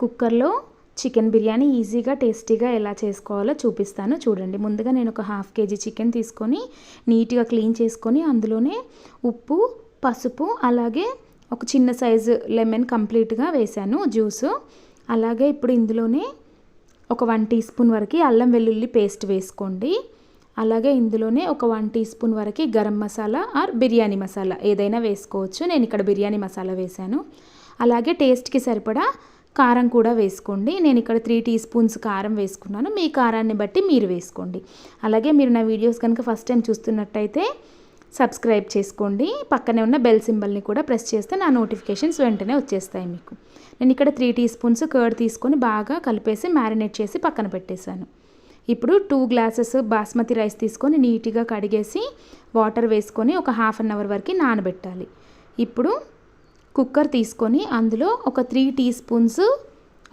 కుక్కర్లో చికెన్ బిర్యానీ ఈజీగా టేస్టీగా ఎలా చేసుకోవాలో చూపిస్తాను. చూడండి ముందుగా నేను ఒక హాఫ్ కేజీ చికెన్ తీసుకొని నీట్గా క్లీన్ చేసుకొని అందులోనే ఉప్పు పసుపు అలాగే ఒక చిన్న సైజు లెమన్ కంప్లీట్గా వేశాను జ్యూస్. అలాగే ఇప్పుడు ఇందులోనే ఒక వన్ టీ స్పూన్ వరకు అల్లం వెల్లుల్లి పేస్ట్ వేసుకోండి. అలాగే ఇందులోనే ఒక వన్ టీ స్పూన్ వరకు గరం మసాలా ఆర్ బిర్యానీ మసాలా ఏదైనా వేసుకోవచ్చు. నేను ఇక్కడ బిర్యానీ మసాలా వేశాను. అలాగే టేస్ట్కి సరిపడా కారం కూడా వేసుకోండి. నేను ఇక్కడ త్రీ టీ స్పూన్స్ కారం వేసుకున్నాను. మీ కారాన్ని బట్టి మీరు వేసుకోండి. అలాగే మీరు నా వీడియోస్ కనుక ఫస్ట్ టైం చూస్తున్నట్టయితే సబ్స్క్రైబ్ చేసుకోండి. పక్కనే ఉన్న బెల్ సింబల్ని కూడా ప్రెస్ చేస్తే నా నోటిఫికేషన్స్ వెంటనే వచ్చేస్తాయి మీకు. నేను ఇక్కడ త్రీ టీ స్పూన్స్ కర్డ్ తీసుకొని బాగా కలిపేసి మ్యారినేట్ చేసి పక్కన పెట్టేశాను. ఇప్పుడు టూ గ్లాసెస్ బాస్మతి రైస్ తీసుకొని నీట్గా కడిగేసి వాటర్ వేసుకొని ఒక హాఫ్ అన్ అవర్ వరకు నానబెట్టాలి. ఇప్పుడు కుక్కర్ తీసుకొని అందులో ఒక త్రీ టీ స్పూన్స్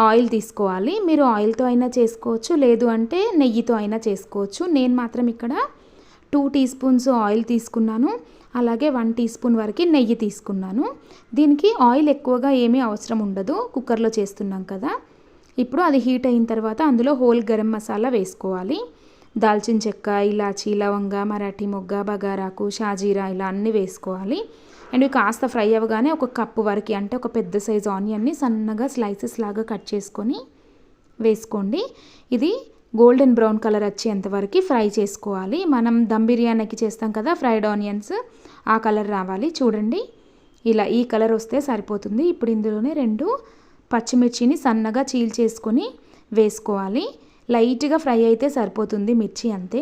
ఆయిల్ తీసుకోవాలి. మీరు ఆయిల్తో అయినా చేసుకోవచ్చు లేదు అంటే నెయ్యితో అయినా చేసుకోవచ్చు. నేను మాత్రం ఇక్కడ టూ టీ స్పూన్స్ ఆయిల్ తీసుకున్నాను. అలాగే వన్ టీ స్పూన్ వరకు నెయ్యి తీసుకున్నాను. దీనికి ఆయిల్ ఎక్కువగా ఏమీ అవసరం ఉండదు కుక్కర్లో చేస్తున్నాం కదా. ఇప్పుడు అది హీట్ అయిన తర్వాత అందులో హోల్ గరం మసాలా వేసుకోవాలి. దాల్చిన చెక్క ఇలాచి లవంగ మరాఠీ మొగ్గ బగారాకు షాజీరా ఇలా అన్నీ వేసుకోవాలి. అండ్ ఇవి కాస్త ఫ్రై అవ్వగానే ఒక కప్పు వరకు అంటే ఒక పెద్ద సైజు ఆనియన్ని సన్నగా స్లైసెస్ లాగా కట్ చేసుకొని వేసుకోండి. ఇది గోల్డెన్ బ్రౌన్ కలర్ వచ్చేంత వరకు ఫ్రై చేసుకోవాలి. మనం దమ్ బిర్యానీకి చేస్తాం కదా ఫ్రైడ్ ఆనియన్స్ ఆ కలర్ రావాలి. చూడండి ఇలా ఈ కలర్ వస్తే సరిపోతుంది. ఇప్పుడు ఇందులోనే రెండు పచ్చిమిర్చిని సన్నగా చీల్ చేసుకొని వేసుకోవాలి. లైట్గా ఫ్రై అయితే సరిపోతుంది మిర్చి అంతే.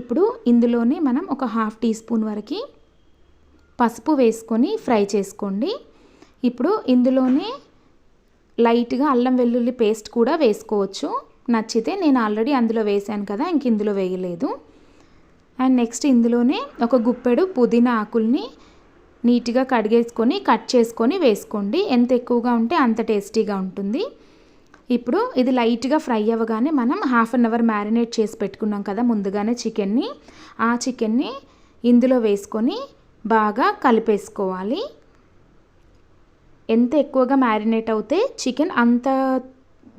ఇప్పుడు ఇందులోనే మనం ఒక హాఫ్ టీ స్పూన్ వరకు పసుపు వేసుకొని ఫ్రై చేసుకోండి. ఇప్పుడు ఇందులోనే లైట్గా అల్లం వెల్లుల్లి పేస్ట్ కూడా వేసుకోవచ్చు. నచ్చితే నేను ఆల్రెడీ అందులో వేసాను కదా ఇంక ఇందులో వేయలేదు. అండ్ నెక్స్ట్ ఇందులోనే ఒక గుప్పెడు పుదీనా ఆకుల్ని నీట్గా కడిగేసుకొని కట్ చేసుకొని వేసుకోండి. ఎంత ఎక్కువగా ఉంటే అంత టేస్టీగా ఉంటుంది. ఇప్పుడు ఇది లైట్గా ఫ్రై అవ్వగానే మనం హాఫ్ అన్ అవర్ మ్యారినేట్ చేసి పెట్టుకున్నాం కదా ముందుగానే చికెన్ని. ఆ చికెన్ని ఇందులో వేసుకొని బాగా కలిపేసుకోవాలి. ఎంత ఎక్కువగా మ్యారినేట్ అవుతే చికెన్ అంత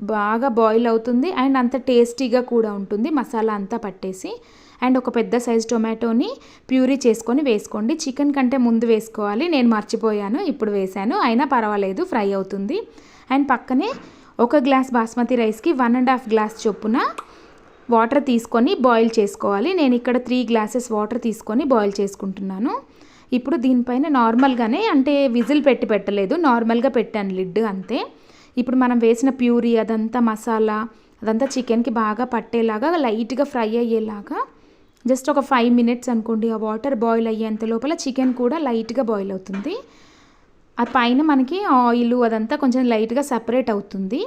బాగా బాయిల్ అవుతుంది అండ్ అంత టేస్టీగా కూడా ఉంటుంది మసాలా అంతా పట్టేసి. అండ్ ఒక పెద్ద సైజ్ టొమాటోని ప్యూరీ చేసుకొని వేసుకోండి. చికెన్ కంటే ముందు వేసుకోవాలి. నేను మర్చిపోయాను. ఇప్పుడు వేసాను అయినా పర్వాలేదు. ఫ్రై అవుతుంది. అండ్ పక్కనే ఒక గ్లాస్ బాస్మతి రైస్కి వన్ అండ్ హాఫ్ గ్లాస్ చొప్పున వాటర్ తీసుకొని బాయిల్ చేసుకోవాలి. నేను ఇక్కడ త్రీ గ్లాసెస్ వాటర్ తీసుకొని బాయిల్ చేసుకుంటున్నాను. ఇప్పుడు దీనిపైన నార్మల్గానే అంటే విజిల్ పెట్టి పెట్టలేదు. నార్మల్గా పెట్టాను లిడ్ అంతే. ఇప్పుడు మనం వేసిన ప్యూరీ అదంతా మసాలా అదంతా చికెన్కి బాగా పట్టేలాగా లైట్గా ఫ్రై అయ్యేలాగా జస్ట్ ఒక ఫైవ్ మినిట్స్ అనుకోండి. ఆ వాటర్ బాయిల్ అయ్యేంత లోపల చికెన్ కూడా లైట్గా బాయిల్ అవుతుంది. ఆ పైన మనకి ఆయిల్ అదంతా కొంచెం లైట్గా సపరేట్ అవుతుంది.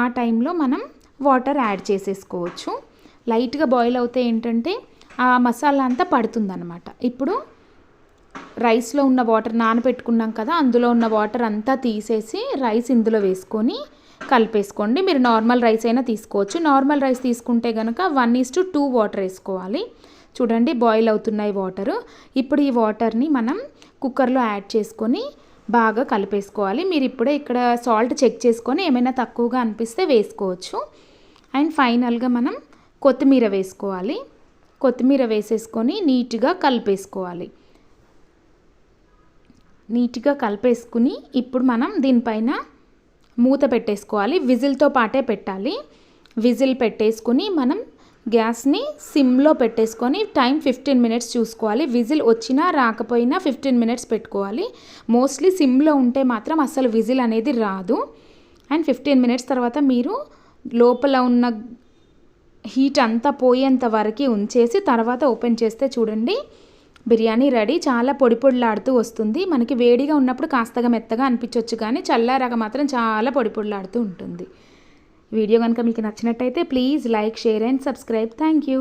ఆ టైంలో మనం వాటర్ యాడ్ చేసేసుకోవచ్చు. లైట్గా బాయిల్ అవుతే ఏంటంటే ఆ మసాలా అంతా పడుతుందన్నమాట. ఇప్పుడు రైస్లో ఉన్న వాటర్ నానబెట్టుకున్నాం కదా అందులో ఉన్న వాటర్ అంతా తీసేసి రైస్ ఇందులో వేసుకొని కలిపేసుకోండి. మీరు నార్మల్ రైస్ అయినా తీసుకోవచ్చు. నార్మల్ రైస్ తీసుకుంటే కనుక one is to two water వేసుకోవాలి. చూడండి బాయిల్ అవుతున్నాయి వాటర్. ఇప్పుడు ఈ వాటర్ని మనం కుక్కర్లో యాడ్ చేసుకొని బాగా కలిపేసుకోవాలి. మీరు ఇప్పుడే ఇక్కడ సాల్ట్ చెక్ చేసుకొని ఏమైనా తక్కువగా అనిపిస్తే వేసుకోవచ్చు. అండ్ ఫైనల్గా మనం కొత్తిమీర వేసుకోవాలి. కొత్తిమీర వేసేసుకొని నీట్గా కలిపేసుకోవాలి. నీట్గా కలిపేసుకుని ఇప్పుడు మనం దీనిపైన మూత పెట్టేసుకోవాలి. విజిల్తో పాటే పెట్టాలి. విజిల్ పెట్టేసుకుని మనం గ్యాస్ని సిమ్లో పెట్టేసుకొని టైం ఫిఫ్టీన్ మినిట్స్ చూసుకోవాలి. విజిల్ వచ్చినా రాకపోయినా ఫిఫ్టీన్ మినిట్స్ పెట్టుకోవాలి. మోస్ట్లీ సిమ్లో ఉంటే మాత్రం అసలు విజిల్ అనేది రాదు. అండ్ ఫిఫ్టీన్ మినిట్స్ తర్వాత మీరు లోపల ఉన్న హీట్ అంతా పోయేంత వరకు ఉంచేసి తర్వాత ఓపెన్ చేస్తే చూడండి బిర్యానీ రెడీ. చాలా పొడి పొడిలాడుతూ వస్తుంది. మనకి వేడిగా ఉన్నప్పుడు కాస్తగా మెత్తగా అనిపించవచ్చు కానీ చల్లారాక మాత్రం చాలా పొడి పొడిలాడుతూ ఉంటుంది. వీడియో కనుక మీకు నచ్చినట్టయితే please like share and subscribe. Thank you.